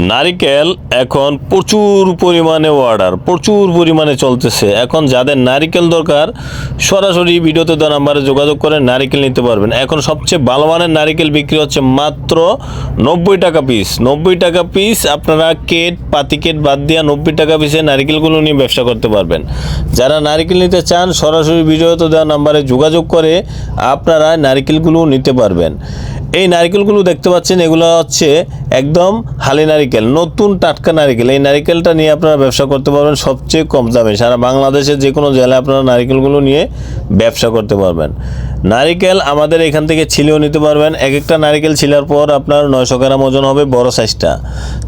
নারিকেল এখন প্রচুর পরিমাণে অর্ডার প্রচুর পরিমাণে চলতেছে। এখন যাদের নারিকেল দরকার, সরাসরি ভিডিওতে দেওয়া নাম্বারে যোগাযোগ করে নারিকেল নিতে পারবেন। এখন সবচেয়ে ভালো মানের নারিকেল বিক্রি হচ্ছে মাত্র নব্বই টাকা পিস নব্বই টাকা পিস আপনারা কেট, পাতি কেট বাদ দিয়ে নব্বই টাকা পিসে নারিকেলগুলো নিয়ে ব্যবসা করতে পারবেন। যারা নারিকেল নিতে চান, সরাসরি ভিডিওতে দেওয়া নাম্বারে যোগাযোগ করে আপনারা নারিকেলগুলো নিতে পারবেন। এই নারিকেলগুলো দেখতে পাচ্ছেন, এগুলো হচ্ছে একদম হালি নারিকেল, নতুন টাটকা নারিকেল। এই নারিকেলটা নিয়ে আপনারা ব্যবসা করতে পারবেন, সবচেয়ে কম দামে। সারা বাংলাদেশের যে কোনো জেলায় আপনারা নারিকেলগুলো নিয়ে ব্যবসা করতে পারবেন। নারিকেল আমাদের এখান থেকে ছিলেও নিতে পারবেন। এক একটা নারিকেল ছিলার পর আপনার নয়শো গ্রাম ওজন হবে বড় সাইজটা।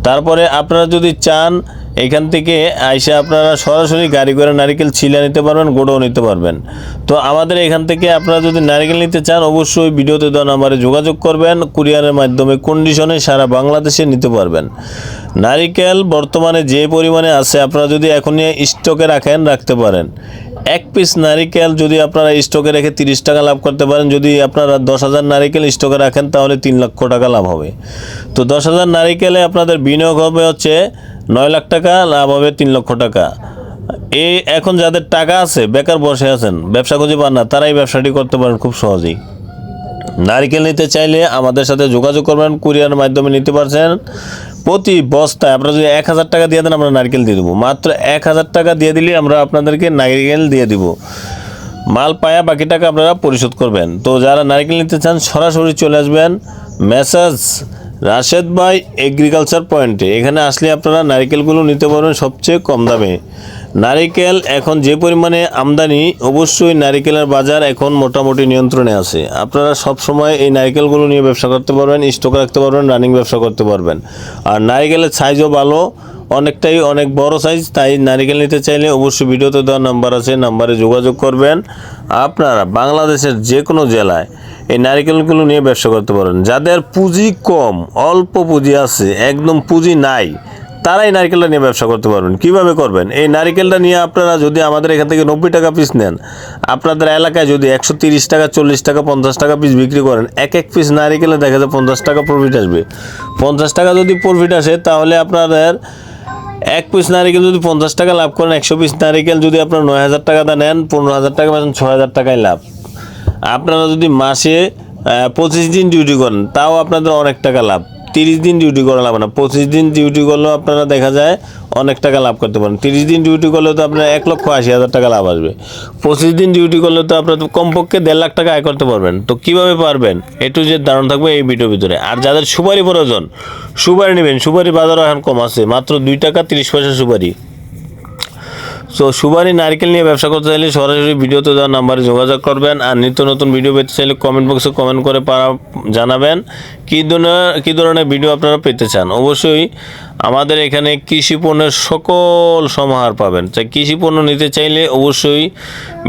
তারপরে আপনারা যদি চান এখান থেকে আইসে আপনারা সরাসরি গাড়ি করে নারিকেল ছিলে নিতে পারবেন গোড়াও নিতে পারবেন। তো আমাদের এখান থেকে আপনারা যদি নারিকেল নিতে চান, অবশ্যই ভিডিওতে দেওয়া নাম্বারে যোগাযোগ করবেন, কুরিয়ারের মাধ্যমে কন্ডিশনে সারা বাংলাদেশে নিতে পারবেন। নারিকেল বর্তমানে যে পরিমাণে আছে, আপনারা যদি এখনই স্টকে রাখেন, রাখতে পারেন। এক পিস নারিকেল যদি আপনারা স্টকে রেখে তিরিশ টাকা লাভ করতে পারেন, যদি আপনারা দশ হাজার নারিকেল স্টকে রাখেন, তাহলে তিন লক্ষ টাকা লাভ হবে। তো দশ হাজার নারিকেলে আপনাদের বিনিয়োগ হবে হচ্ছে নয় লাখ টাকা, লাভ হবে তিন লক্ষ টাকা। এই এখন যাদের টাকা আছে, বেকার বসে আছেন, ব্যবসা খুঁজে পান না, তারাই ব্যবসাটি করতে পারেন খুব সহজেই। নারকেল নিতে চাইলে আমাদের সাথে যোগাযোগ করবেন, কুরিয়ার মাধ্যমে নিতে পারছেন। প্রতি বস্তায় আপনারা যদি এক হাজার টাকা দিয়ে দেন, আমরা নারকেল দিয়ে দেবো। মাত্র এক হাজার টাকা দিয়ে দিলে আমরা আপনাদেরকে নারকেল দিয়ে দিব। মাল পায়া বাকি টাকা আপনারা পরিশোধ করবেন। তো যারা নারকেল নিতে চান, সরাসরি চলে আসবেন। মেসাজ রাশেদ ভাই এগ্রিকালচার পয়েন্টে এখানে আসলে আপনারা নারকেলগুলো নিতে পারবেন সবচেয়ে কম দামে। নারিকেল এখন যে পরিমাণে আমদানি, অবশ্যই নারিকেলের বাজার এখন মোটামুটি নিয়ন্ত্রণে আছে। আপনারা সব সময় এই নারিকেলগুলো নিয়ে ব্যবসা করতে পারবেন স্টক রাখতে পারবেন রানিং ব্যবসা করতে পারবেন। আর নারিকেলের সাইজও ভালো, অনেকটাই অনেক বড় সাইজ তাই নারিকেল নিতে চাইলে অবশ্যই ভিডিওতে দেওয়া নাম্বার আছে নাম্বারে যোগাযোগ করবেন। আপনারা বাংলাদেশের যে কোনো জেলায় এই নারিকেলগুলো নিয়ে ব্যবসা করতে পারেন। যাদের পুঁজি কম, অল্প পুঁজি আছে, একদম পুঁজি নাই, তারাই নারকেলটা নিয়ে ব্যবসা করতে পারবেন। কীভাবে করবেন? এই নারকেলটা নিয়ে আপনারা যদি আমাদের এখান থেকে নব্বই টাকা পিস নেন, আপনাদের এলাকায় যদি একশো তিরিশ টাকা, চল্লিশ টাকা, পঞ্চাশ টাকা পিস বিক্রি করেন, এক এক পিস নারিকেলে দেখা যায় পঞ্চাশ টাকা প্রফিট আসবে। পঞ্চাশ টাকা যদি প্রফিট আসে, তাহলে আপনাদের এক পিস নারিকেল যদি পঞ্চাশ টাকা লাভ করেন, একশো পিস নারিকেল যদি আপনার নয় হাজার টাকা দা নেন পনেরো হাজার টাকা পাচ্ছেন ছ হাজার টাকায় লাভ। আপনারা যদি মাসে পঁচিশ দিন ডিউটি করেন, তাও আপনাদের অনেক টাকা লাভ। তিরিশ দিন ডিউটি করা লাগবে না। পঁচিশ দিন ডিউটি করলেও আপনারা দেখা যায় অনেক টাকা লাভ করতে পারেন। তিরিশ দিন ডিউটি করলেও তো আপনার এক লক্ষ আশি হাজার টাকা লাভ আসবে। পঁচিশ দিন ডিউটি করলে তো আপনার কমপক্ষে দেড় লাখ টাকা আয় করতে পারবেন। তো কীভাবে পারবেন? একটু যে ধারণা থাকবে এই ভিডিওর ভিতরে। আর যাদের সুপারি প্রয়োজন, সুপারি নেবেন। সুপারি বাজারও এখন কম আছে। মাত্র দুই টাকা তিরিশ পয়সা সুপারি। সো সুপারি নারকেল নিয়ে ব্যবসা করতে চাইলে সরাসরি ভিডিওতে দেওয়া নাম্বারে যোগাযোগ করবেন আর নিত্য নতুন ভিডিও পেতে চাইলে কমেন্ট বক্সে কমেন্ট করে পারা জানাবেন কী ধরনের কী ধরনের ভিডিও আপনারা পেতে চান। অবশ্যই আমাদের এখানে কৃষি পণ্যের সকল সমাহার পাবেন। তাই কৃষি পণ্য নিতে চাইলে অবশ্যই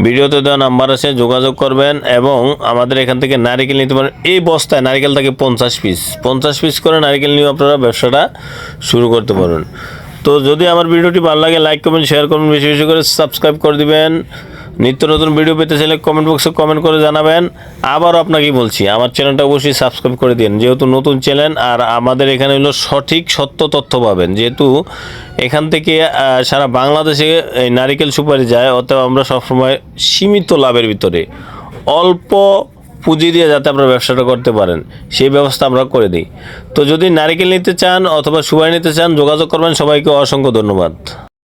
ভিডিওতে দেওয়া নাম্বার আছে, যোগাযোগ করবেন এবং আমাদের এখান থেকে নারিকেল নিতে পারেন। এই বস্তায় নারিকেল থাকে পঞ্চাশ পিস পঞ্চাশ পিস করে নারিকেল নিয়ে আপনারা ব্যবসাটা শুরু করতে পারেন তো যদি আমার ভিডিওটি ভালো লাগে লাইক কমেন্ট শেয়ার করবেন। বেশি বেশি করে সাবস্ক্রাইব করে দিবেন। নিত্য নতুন ভিডিও পেতে চাইলে কমেন্ট বক্সে কমেন্ট করে জানাবেন। আবারও আপনাকেই বলছি, আমার চ্যানেলটা অবশ্যই সাবস্ক্রাইব করে দিন। যেহেতু নতুন চ্যানেল আর আমাদের এখানে হলো সঠিক সত্য তথ্য পাবেন। যেহেতু এখান থেকে সারা বাংলাদেশে এই নারিকেল সুপারি যায়, অতএব আমরা সবসময় সীমিত লাভের ভিতরে। অল্প পুঁজি দিয়ে যাতে আপনারা ব্যবসাটা করতে পারেন, সেই ব্যবস্থা আমরা করে দিই। তো যদি নারিকেল নিতে চান অথবা সুবাই নিতে চান, যোগাযোগ করবেন। সবাইকে অসংখ্য ধন্যবাদ।